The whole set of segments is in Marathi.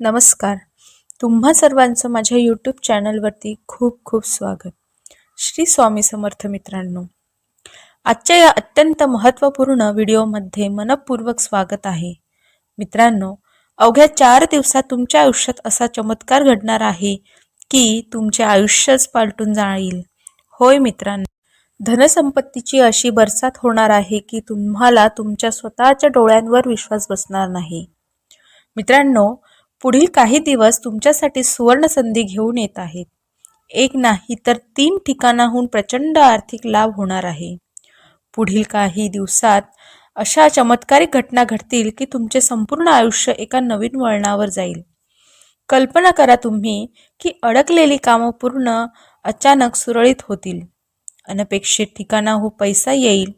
नमस्कार. तुम्हा सर्वांचं माझ्या यूट्यूब चॅनलवरती खूप खूप स्वागत. श्री स्वामी समर्थ मित्रांनो आजच्या या अत्यंत महत्त्वपूर्ण व्हिडिओमध्ये मनपूर्वक स्वागत आहे. मित्रांनो अवघ्या चार दिवसात तुमच्या आयुष्यात असा चमत्कार घडणार आहे की तुमचे आयुष्यच पालटून जाईल. होय मित्रांनो धनसंपत्तीची अशी बरसात होणार आहे की तुम्हाला तुमच्या स्वतःच्या डोळ्यांवर विश्वास बसणार नाही. मित्रांनो पुढील काही दिवस तुमच्यासाठी सुवर्ण संधी घेऊन येत आहेत. एक नाही तर तीन ठिकाणाहून प्रचंड आर्थिक लाभ होणार आहे. पुढील काही दिवसात अशा चमत्कारिक घटना घडतील की तुमचे संपूर्ण आयुष्य एका नवीन वळणावर जाईल. कल्पना करा तुम्ही की अडकलेली कामं पूर्ण अचानक सुरळीत होतील. अनपेक्षित ठिकाणाहून पैसा येईल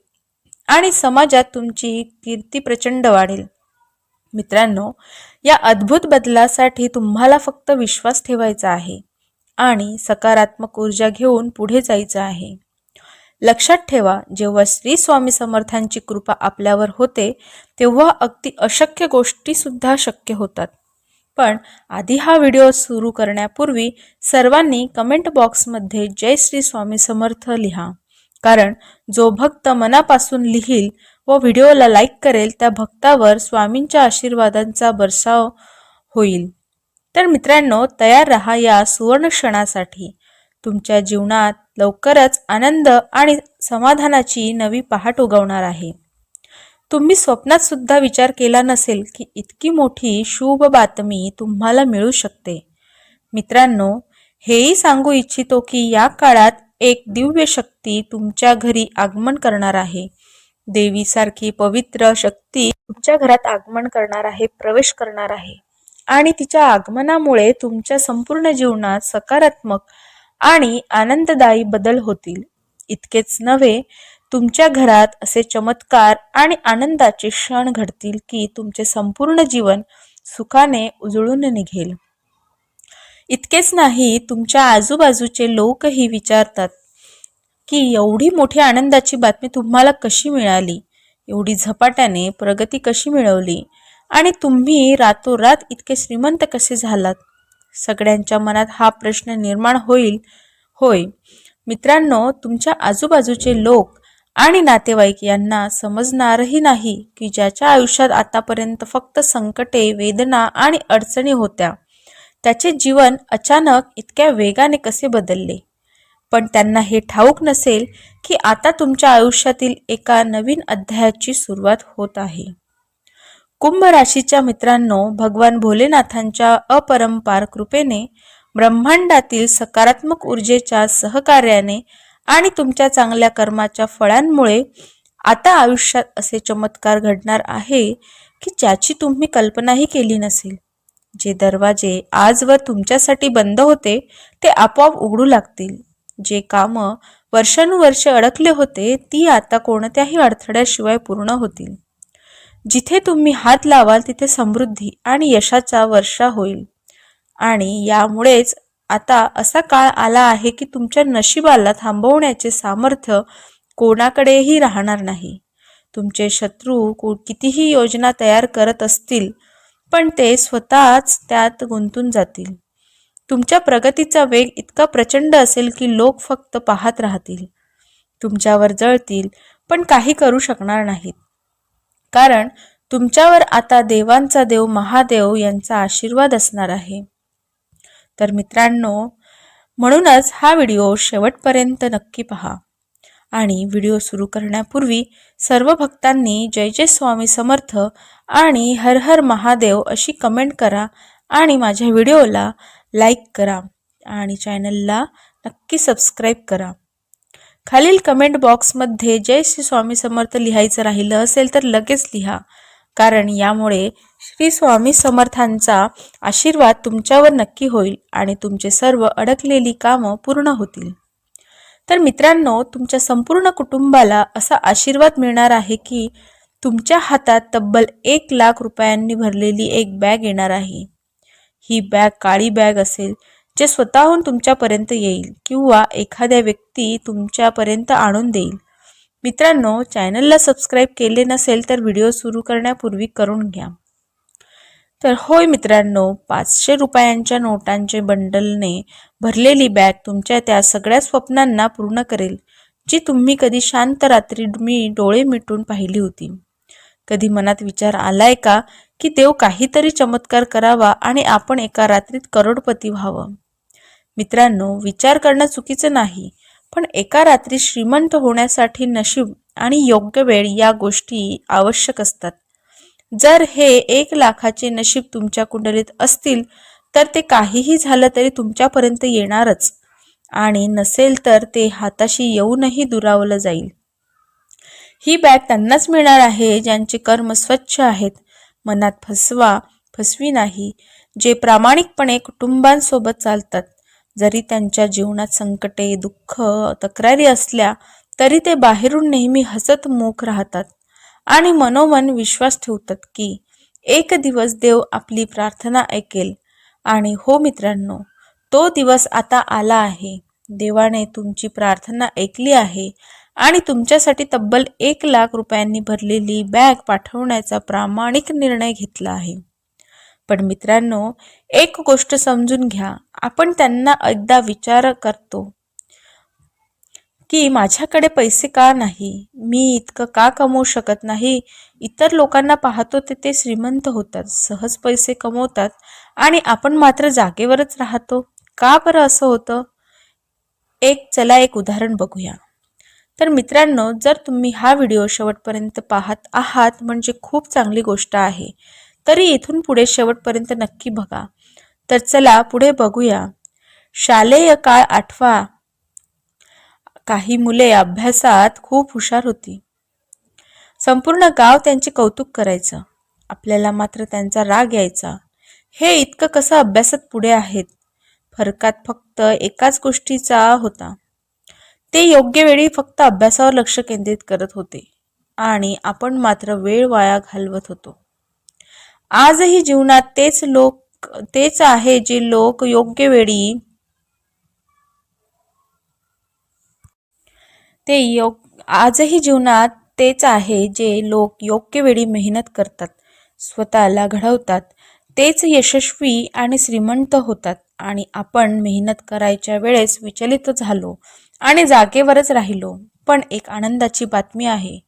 आणि समाजात तुमची कीर्ती प्रचंड वाढेल. मित्रांनो या अद्भुत बदलासाठी तुम्हाला फक्त विश्वास ठेवायचा आहे आणि सकारात्मक ऊर्जा घेऊन पुढे जायचं आहे. लक्षात ठेवा जेव्हा श्री स्वामी समर्थांची कृपा आपल्यावर होते तेव्हा अगदी अशक्य गोष्टीसुद्धा शक्य होतात. पण आधी हा व्हिडिओ सुरू करण्यापूर्वी सर्वांनी कमेंट बॉक्समध्ये जय श्री स्वामी समर्थ लिहा. कारण जो भक्त मनापासून लिहील व व्हिडिओला लाईक करेल त्या भक्तावर स्वामींच्या आशीर्वादांचा बरसाव होईल. तर मित्रांनो तयार रहा या सुवर्ण क्षणासाठी. तुमच्या जीवनात लवकरच आनंद आणि समाधानाची नवी पहाट उगवणार आहे. तुम्ही स्वप्नात सुद्धा विचार केला नसेल की इतकी मोठी शुभ बातमी तुम्हाला मिळू शकते. मित्रांनो हेही सांगू इच्छितो की या काळात एक दिव्य शक्ती तुमच्या घरी आगमन करणार आहे. देवीसारखी पवित्र शक्ती तुमच्या घरात आगमन करणार आहे प्रवेश करणार आहे. आणि तिच्या आगमनामुळे तुमच्या संपूर्ण जीवनात सकारात्मक आणि आनंददायी बदल होतील. इतकेच नव्हे तुमच्या घरात असे चमत्कार आणि आनंदाचे क्षण घडतील की तुमचे संपूर्ण जीवन सुखाने उजळून निघेल. इतकेच नाही तुमच्या आजूबाजूचे लोकही विचारतात की एवढी मोठी आनंदाची बातमी तुम्हाला कशी मिळाली? एवढी झपाट्याने प्रगती कशी मिळवली? आणि तुम्ही रातोरात इतके श्रीमंत कसे झालात? सगळ्यांच्या मनात हा प्रश्न निर्माण होईल. होय. मित्रांनो तुमच्या आजूबाजूचे लोक आणि नातेवाईक यांना समजणारही नाही की ज्याच्या आयुष्यात आतापर्यंत फक्त संकटे वेदना आणि अडचणी होत्या त्याचे जीवन अचानक इतक्या वेगाने कसे बदलले? पण त्यांना हे ठाऊक नसेल की आता तुमच्या आयुष्यातील एका नवीन अध्यायाची सुरुवात होत आहे. कुंभ राशीच्या मित्रांनो भगवान भोलेनाथांच्या अपरंपार कृपेने ब्रह्मांडातील सकारात्मक ऊर्जेच्या सहकार्याने आणि तुमच्या चांगल्या कर्माच्या फळांमुळे आता आयुष्यात असे चमत्कार घडणार आहे की ज्याची तुम्ही कल्पनाही केली नसेल. जे दरवाजे आजवर तुमच्यासाठी बंद होते ते आपोआप उघडू लागतील. जे कामं वर्षानुवर्ष अडकले होते ती आता कोणत्याही अडथळ्याशिवाय पूर्ण होतील. जिथे तुम्ही हात लावाल तिथे समृद्धी आणि यशाचा वर्षा होईल. आणि यामुळेच आता असा काळ आला आहे की तुमच्या नशिबाला थांबवण्याचे सामर्थ्य कोणाकडेही राहणार नाही. तुमचे शत्रू कितीही योजना तयार करत असतील पण ते स्वतःच त्यात गुंतून जातील. तुमच्या प्रगतीचा वेग इतका प्रचंड असेल की लोक फक्त पाहत राहतील. तुमच्यावर जळतील पण काही करू शकणार नाहीत. कारण तुमच्यावर आता देवांचा देव महादेव यांचा आशीर्वाद असणार आहे. तर मित्रांनो म्हणूनच हा व्हिडिओ शेवटपर्यंत नक्की पहा. आणि व्हिडिओ सुरू करण्यापूर्वी सर्व भक्तांनी जय जय स्वामी समर्थ आणि हर हर महादेव अशी कमेंट करा आणि माझ्या व्हिडिओला लाईक करा आणि चॅनलला नक्की सबस्क्राईब करा. खालील कमेंट बॉक्समध्ये जय श्री स्वामी समर्थ लिहायचं राहिलं असेल तर लगेच लिहा कारण यामुळे श्री स्वामी समर्थांचा आशीर्वाद तुमच्यावर नक्की होईल आणि तुमचे सर्व अडकलेली कामं पूर्ण होतील. तर मित्रांनो तुमच्या संपूर्ण कुटुंबाला असा आशीर्वाद मिळणार आहे की तुमच्या हातात तब्बल एक लाख रुपयांनी भरलेली एक बॅग येणार आहे. ही बॅग काळी बॅग असेल जे स्वतःहून तुमच्यापर्यंत येईल किंवा एखाद्या व्यक्ती तुमच्यापर्यंत आणून देईल. मित्रांनो चॅनलला सबस्क्राईब केले नसेल तर व्हिडिओ सुरू करण्यापूर्वी करून घ्या. तर होय मित्रांनो पाचशे रुपयांच्या नोटांचे बंडलने भरलेली बॅग तुमच्या त्या सगळ्या स्वप्नांना पूर्ण करेल जी तुम्ही कधी शांत रात्री मी डोळे मिटून पाहिली होती. कधी मनात विचार आलाय का? की देव काहीतरी चमत्कार करावा आणि आपण एका रात्रीत करोडपती व्हावं. मित्रांनो विचार करणं चुकीचं नाही पण एका रात्री श्रीमंत होण्यासाठी नशीब आणि योग्य वेळ या गोष्टी आवश्यक असतात. जर हे एक लाखाचे नशीब तुमच्या कुंडलीत असतील तर ते काहीही झालं तरी तुमच्यापर्यंत येणारच. आणि नसेल तर ते हाताशी येऊनही दुरावलं जाईल. ही बॅग त्यांनाच मिळणार आहे ज्यांचे कर्म स्वच्छ आहेत. मनात फसवा फसवी नाही जे प्रामाणिकपणे कुटुंबांसोबत चालतात. जरी त्यांच्या जीवनात संकटे दुःख तक्रारी असल्या तरी ते बाहेरून नेहमी हसत मुख राहतात आणि मनोमन विश्वास ठेवतात की एक दिवस देव आपली प्रार्थना ऐकेल. आणि हो मित्रांनो तो दिवस आता आला आहे. देवाने तुमची प्रार्थना ऐकली आहे. आणि तुमच्यासाठी तब्बल एक लाख रुपयांनी भरलेली बॅग पाठवण्याचा प्रामाणिक निर्णय घेतला आहे. पण मित्रांनो एक गोष्ट समजून घ्या. आपण त्यांना एकदा विचार करतो की माझ्याकडे पैसे का नाही? मी इतकं का कमवू शकत नाही? इतर लोकांना पाहतो ते ते श्रीमंत होतात सहज पैसे कमवतात आणि आपण मात्र जागेवरच राहतो. का बरं असं होतं? एक चला एक उदाहरण बघूया. तर मित्रांनो जर तुम्ही हा व्हिडिओ शेवटपर्यंत पाहत आहात म्हणजे खूप चांगली गोष्ट आहे. तरी इथून पुढे शेवटपर्यंत नक्की बघा. तर चला पुढे बघूया. शालेय काळ आठवा. काही मुले अभ्यासात खूप हुशार होती. संपूर्ण गाव त्यांचे कौतुक करायचं. आपल्याला मात्र त्यांचा राग यायचा. हे इतकं कसं अभ्यासात पुढे आहेत? फरकात फक्त एकाच गोष्टीचा होता. ते योग्य वेळी फक्त अभ्यासावर लक्ष केंद्रित करत होते आणि आपण मात्र वेळ वाया घालवत होतो. आजही जीवनात तेच लोक तेच आहे जे लोक योग्य वेळी ते योग आजही जीवनात तेच आहे जे लोक योग्य वेळी मेहनत करतात स्वतःला घडवतात तेच यशस्वी आणि श्रीमंत होतात आणि आपण मेहनत करायच्या वेळेस विचलित झालो आणि जागेवरच राहिलो. पण एक आनंदाची बातमी आहे.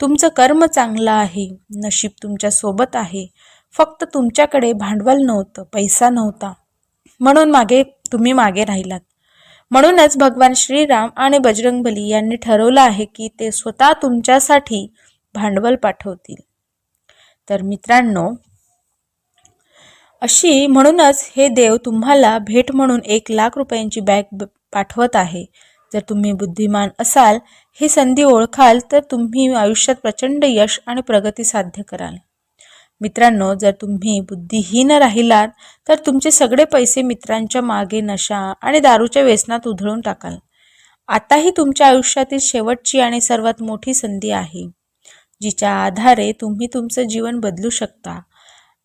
तुमचं कर्म चांगलं आहे. नशीब तुमच्यासोबत आहे. फक्त तुमच्याकडे भांडवल नव्हतं पैसा नव्हता. म्हणून मागे तुम्ही मागे राहिलात. म्हणूनच भगवान श्रीराम आणि बजरंगबली यांनी ठरवलं आहे की ते स्वतः तुमच्यासाठी भांडवल पाठवतील. तर मित्रांनो अशी म्हणूनच हे देव तुम्हाला भेट म्हणून एक लाख रुपयांची बॅग पाठवत आहे. जर तुम्ही बुद्धिमान असाल ही संधी ओळखाल तर तुम्ही आयुष्यात प्रचंड यश आणि प्रगती साध्य कराल. मित्रांनो जर तुम्ही बुद्धिहीन राहिलात तर तुमचे सगळे पैसे मित्रांच्या मागे नशा आणि दारूच्या व्यसनात उधळून टाकाल. आता ही तुमच्या आयुष्यातील शेवटची आणि सर्वात मोठी संधी आहे जिच्या आधारे तुम्ही तुमचं जीवन बदलू शकता.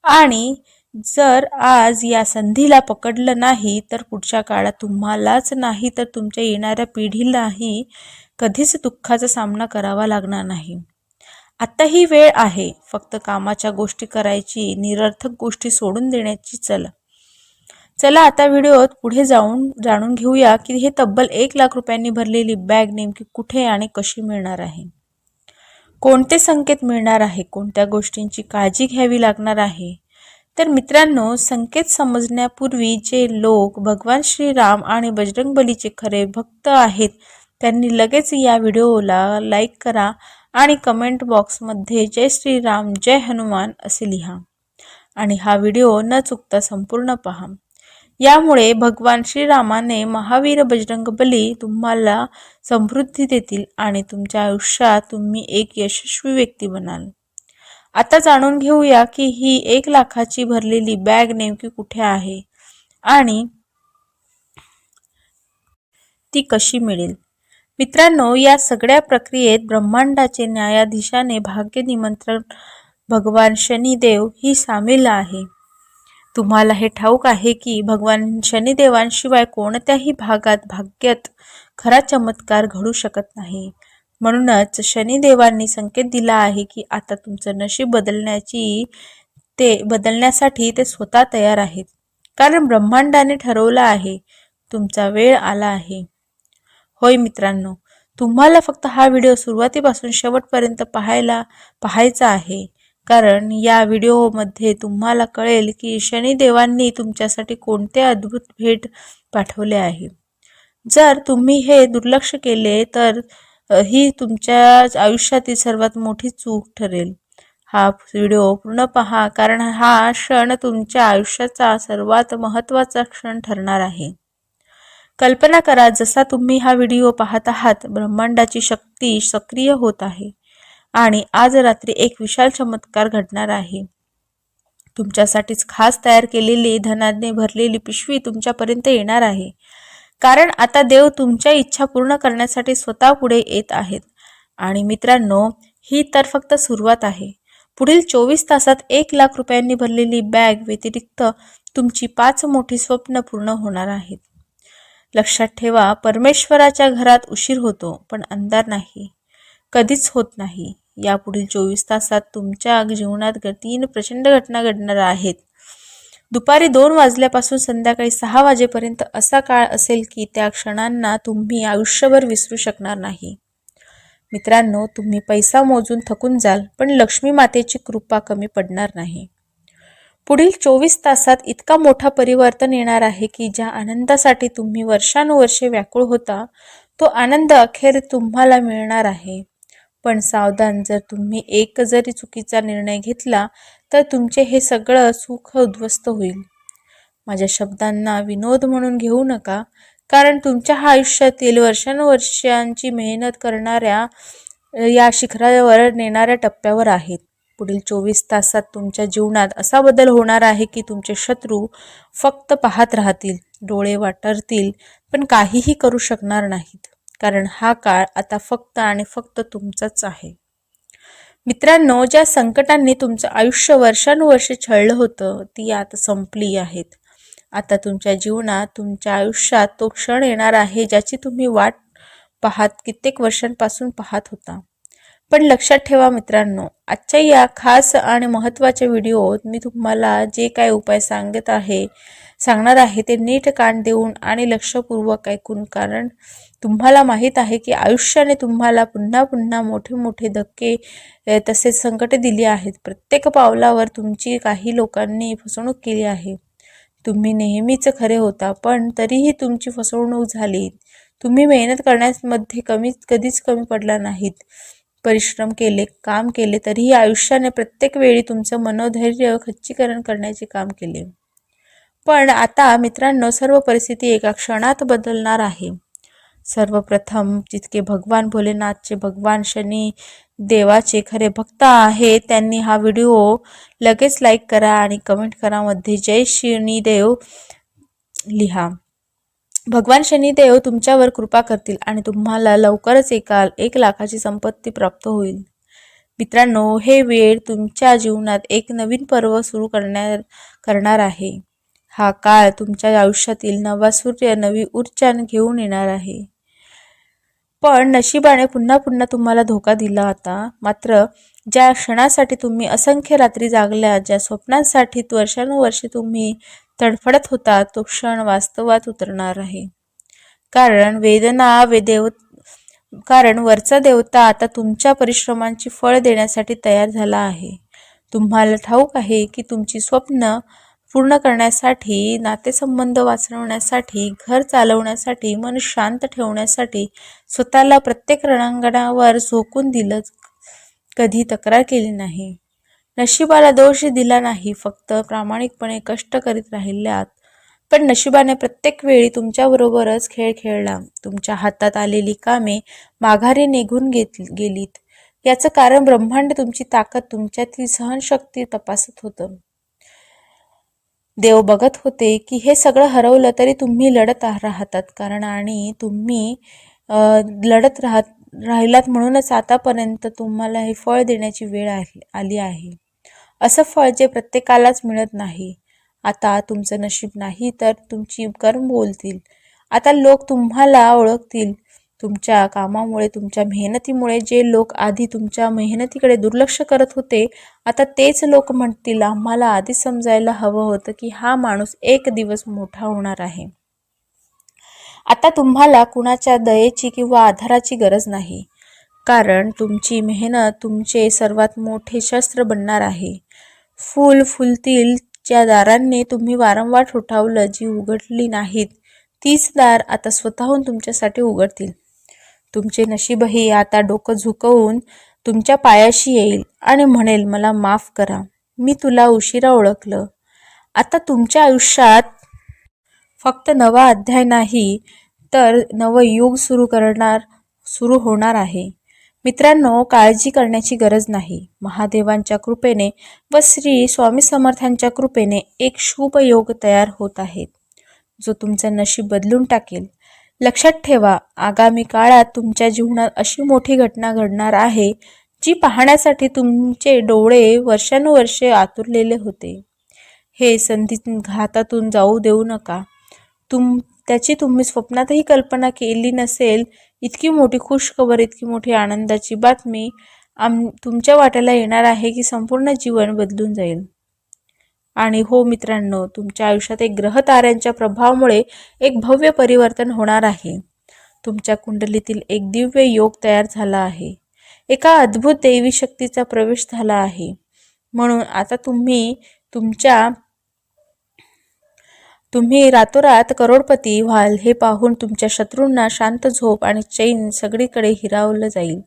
आणि जर आज या संधीला पकडलं नाही तर पुढच्या काळात तुम्हालाच नाही तर तुमच्या येणाऱ्या पिढीलाही कधीच दुःखाचा सामना करावा लागणार नाही. आत्ता ही वेळ आहे फक्त कामाच्या गोष्टी करायची निरर्थक गोष्टी सोडून देण्याची चला. चला आता व्हिडिओत पुढे जाऊन जाणून घेऊया की हे तब्बल एक लाख रुपयांनी भरलेली बॅग नेमकी कुठे आणि कशी मिळणार आहे. कोणते संकेत मिळणार आहे? कोणत्या गोष्टींची काळजी घ्यावी लागणार आहे? तर मित्रांनो संकेत समजण्यापूर्वी जे लोक भगवान श्रीराम आणि बजरंगबलीचे खरे भक्त आहेत त्यांनी लगेच या व्हिडिओला लाईक करा आणि कमेंट बॉक्समध्ये जय श्रीराम जय हनुमान असे लिहा. आणि हा व्हिडिओ न चुकता संपूर्ण पहा. यामुळे भगवान श्रीरामाने महावीर बजरंग बली तुम्हाला समृद्धी देतील आणि तुमच्या आयुष्यात तुम्ही एक यशस्वी व्यक्ती बनाल. आता जाणून घेऊया की ही एक लाखाची भरलेली बॅग नेमकी कुठे आहे आणि ती कशी मिळेल? मित्रांनो या सगळ्या प्रक्रियेत ब्रह्मांडाचे न्यायाधीशाने भाग्य निमंत्रण भगवान शनिदेव ही सामील आहे. तुम्हाला हे ठाऊक आहे की भगवान शनिदेवांशिवाय कोणत्याही भागात भाग्यात खरा चमत्कार घडू शकत नाही. म्हणूनच शनिदेवांनी संकेत दिला आहे की आता तुमचं नशीब बदलण्याची ते बदलण्यासाठी ते स्वतः तयार आहेत. कारण ब्रह्मांडाने ठरवलं आहे तुमचा वेळ आला आहे. होय मित्रांनो तुम्हाला फक्त हा व्हिडिओ सुरुवातीपासून शेवटपर्यंत पाहायला पाहायचा आहे. कारण या व्हिडिओमध्ये तुम्हाला कळेल की शनिदेवांनी तुमच्यासाठी कोणते अद्भुत भेट पाठवले आहे. जर तुम्ही हे दुर्लक्ष केले तर ही तुमच्या आयुष्यातील सर्वात मोठी चूक ठरेल. हा व्हिडिओ पूर्ण पहा कारण हा क्षण तुमच्या आयुष्याचा सर्वात महत्त्वाचा क्षण ठरणार आहे. कल्पना करा जसा तुम्ही हा व्हिडिओ पाहत आहात ब्रह्मांडाची शक्ती सक्रिय होत आहे आणि आज रात्री एक विशाल चमत्कार घडणार आहे. तुमच्यासाठीच खास तयार केलेली धनाने भरलेली पिशवी तुमच्यापर्यंत येणार आहे. कारण आता देव तुमच्या इच्छा पूर्ण करण्यासाठी स्वतः पुढे येत आहेत. आणि मित्रांनो ही तर फक्त सुरुवात आहे. पुढील चोवीस तासात एक लाख रुपयांनी भरलेली बॅग व्यतिरिक्त तुमची पाच मोठी स्वप्न पूर्ण होणार आहेत. लक्षात ठेवा परमेश्वराच्या घरात उशीर होतो पण अंधार नाही. कधीच होत नाही. यापुढील चोवीस तासात तुमच्या जीवनात तीन प्रचंड घटना घडणार आहेत. दुपारी दोन वाजल्यापासून संध्याकाळी सहा वाजेपर्यंत असा काळ असेल की त्या क्षणांना तुम्ही आयुष्यभर विसरू शकणार नाही. मित्रांनो तुम्ही पैसा मोजून थकून जाल पण लक्ष्मी मातेची कृपा कमी पडणार नाही. पुढील चोवीस तासात इतका मोठा परिवर्तन येणार आहे की ज्या आनंदासाठी तुम्ही वर्षानुवर्षे व्याकुळ होता तो आनंद अखेर तुम्हाला मिळणार आहे. पण सावधान जर तुम्ही एक जरी चुकीचा निर्णय घेतला तर तुमचे हे सगळं सुख उद्ध्वस्त होईल. माझ्या शब्दांना विनोद म्हणून घेऊ नका कारण तुमच्या आयुष्यातील वर्षानुवर्षांची मेहनत करणाऱ्या या शिखरावर नेणाऱ्या टप्प्यावर आहेत. पुढील चोवीस तासात तुमच्या जीवनात असा बदल होणार आहे की तुमचे शत्रू फक्त पाहत राहतील डोळे वाटरतील पण काहीही करू शकणार नाहीत. कारण हा काळ आता फक्त आणि फक्त तुमचाच आहे. मित्रांनो ज्या संकटांनी तुमचं आयुष्य वर्षानुवर्षे छळलं होतं ती आता संपली आहेत. आता तुमच्या जीवनात तुमच्या आयुष्यात तो क्षण येणार आहे ज्याची तुम्ही वाट पाहात कित्येक वर्षांपासून पाहत होता. पण लक्षात ठेवा मित्रांनो आजच्या या खास आणि महत्त्वाच्या व्हिडिओत मी तुम्हाला जे काय उपाय सांगत आहे सांगणार आहे ते नीट कान देऊन आणि लक्षपूर्वक ऐकून कारण तुम्हाला माहीत आहे की आयुष्याने तुम्हाला पुन्हा पुन्हा मोठे मोठे धक्के तसेच संकटे दिली आहेत. प्रत्येक पावलावर तुमची काही लोकांनी फसवणूक केली आहे. तुम्ही नेहमीच खरे होता पण तरीही तुमची फसवणूक झाली. तुम्ही मेहनत करण्यामध्ये कमी कधीच कमी पडला नाहीत. परिश्रम केले काम केले तरीही आयुष्याने प्रत्येक वेळी तुमचं मनोधैर्य खच्चीकरण करण्याचे काम केले. पण आता मित्रांनो सर्व परिस्थिती एका क्षणात बदलणार आहे. सर्वप्रथम जितके भगवान भोलेनाथचे भगवान शनी देवाचे खरे भक्त आहे त्यांनी हा व्हिडिओ लगेच लाईक करा आणि कमेंट करामध्ये जय शनिदेव लिहा. भगवान शनिदेव तुमच्यावर कृपा करतील आणि तुम्हाला लवकरच एका एक लाखाची संपत्ती प्राप्त होईल. मित्रांनो हे वेळ तुमच्या जीवनात एक नवीन पर्व सुरू करणार करणार आहे. हा काळ तुमच्या आयुष्यातील नवा सूर्य नवी ऊर्जा घेऊन येणार आहे. पण नशिबाने पुन्हा पुन्हा तुम्हाला धोका दिला होता मात्र ज्या क्षणासाठी तुम्ही असंख्य रात्री जागल्या ज्या स्वप्नांसाठी वर्षानुवर्षे तुम्ही तडफडत होता तो क्षण वास्तवात उतरणार आहे. कारण वेदना वेदेव कारण वरचा देवता आता तुमच्या परिश्रमांची फळ देण्यासाठी तयार झाला आहे. तुम्हाला ठाऊक आहे की तुमची स्वप्न पूर्ण करण्यासाठी नातेसंबंध वाचवण्यासाठी घर चालवण्यासाठी मन शांत ठेवण्यासाठी स्वतःला प्रत्येक रणांगणावर झोकून दिलं कधी तक्रार केली नाही. नशिबाला दोष दिला नाही फक्त प्रामाणिकपणे कष्ट करीत राहिल्यात. पण नशिबाने प्रत्येक वेळी तुमच्याबरोबरच खेळ खेळला. तुमच्या हातात आलेली कामे माघारी निघून घेत गेलीत. याचं कारण ब्रह्मांड तुमची ताकद तुमच्यातील सहनशक्ती तपासत होतं. देव बघत होते की हे सगळं हरवलं तरी तुम्ही लढत राहतात. कारण आणि तुम्ही लढत राहत राहिलात म्हणूनच आतापर्यंत तुम्हाला हे फळ देण्याची वेळ आली आहे. असं फळ जे प्रत्येकालाच मिळत नाही. आता तुमचं नशीब नाही तर तुमची कर्म बोलतील. आता लोक तुम्हाला ओळखतील. तुमच्या कामामुळे तुमच्या मेहनतीमुळे जे लोक आधी तुमच्या मेहनतीकडे दुर्लक्ष करत होते आता तेच लोक म्हणतील आम्हाला आधीच समजायला हवं होतं की हा माणूस एक दिवस मोठा होणार आहे. आता तुम्हाला कुणाच्या दयेची किंवा आधाराची गरज नाही. कारण तुमची मेहनत तुमचे सर्वात मोठे शस्त्र बनणार आहे. फूल फुलतील ज्या दारांनी तुम्ही वारंवार ठोठावलं जी उघडली नाहीत तीच दार आता स्वतःहून तुमच्यासाठी उघडतील. तुमचे नशीबही आता डोकं झुकवून तुमच्या पायाशी येईल आणि म्हणेल मला माफ करा मी तुला उशिरा ओळखलं. आता तुमच्या आयुष्यात फक्त नवा अध्याय नाही तर नवं युग सुरू करणार सुरू होणार आहे. मित्रांनो काळजी करण्याची गरज नाही. महादेवांच्या कृपेने व श्री स्वामी समर्थांच्या कृपेने एक शुभ योग तयार होत आहेत जो तुमचं नशीब बदलून टाकेल. लक्षात ठेवा आगामी काळात तुमच्या जीवनात अशी मोठी घटना घडणार आहे जी पाहण्यासाठी तुमचे डोळे वर्षानुवर्षे आतुरलेले होते. हे संधी घातातून जाऊ देऊ नका. तुम त्याची तुम्ही स्वप्नातही कल्पना केली नसेल इतकी मोठी खुशखबर इतकी मोठी आनंदाची बातमी आम तुमच्या वाट्याला येणार आहे की संपूर्ण जीवन बदलून जाईल. आणि हो मित्रांनो तुमच्या आयुष्यात एक ग्रह ताऱ्यांच्या प्रभावामुळे एक भव्य परिवर्तन होणार आहे. तुमच्या कुंडलीतील एक दिव्य योग तयार झाला आहे. एका अद्भुत दैवी शक्तीचा प्रवेश झाला आहे. म्हणून आता तुम्ही तुमच्या तुम्ही रातोरात करोडपती व्हाल हे पाहून तुमच्या शत्रूंना शांत झोप आणि चैन सगळीकडे हिरावलं जाईल.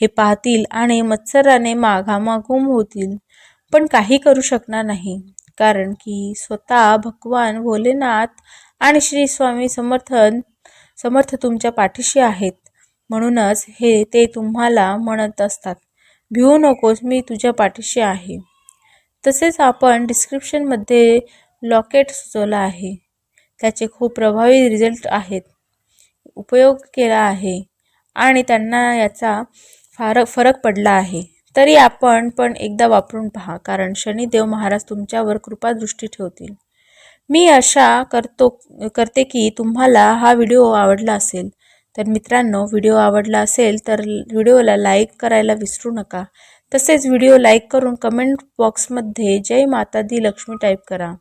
हे पाहतील आणि मत्सराने माघामाघूम होतील. पण काही करू शकणार नाही. कारण की स्वतः भगवान भोलेनाथ आणि श्री स्वामी समर्थन समर्थ तुमच्या पाठीशी आहेत. म्हणूनच हे ते तुम्हाला म्हणत असतात. भिवू नकोस मी तुझ्या पाठीशी आहे. तसेच आपण डिस्क्रिप्शनमध्ये लॉकेट सुचवला आहे. त्याचे खूप प्रभावी रिझल्ट आहेत. उपयोग केला आहे आणि त्यांना याचा फार फरक पडला आहे. तरी आपण पण एकदा वापरून पहा कारण शनिदेव महाराज तुमच्यावर कृपादृष्टी ठेवतील. मी आशा करतो करते की तुम्हाला हा व्हिडिओ आवडला असेल. तर मित्रांनो व्हिडिओ आवडला असेल तर व्हिडिओला लाईक करायला विसरू नका. तसेच व्हिडिओ लाईक करून कमेंट बॉक्समध्ये जय माता दी लक्ष्मी टाईप करा.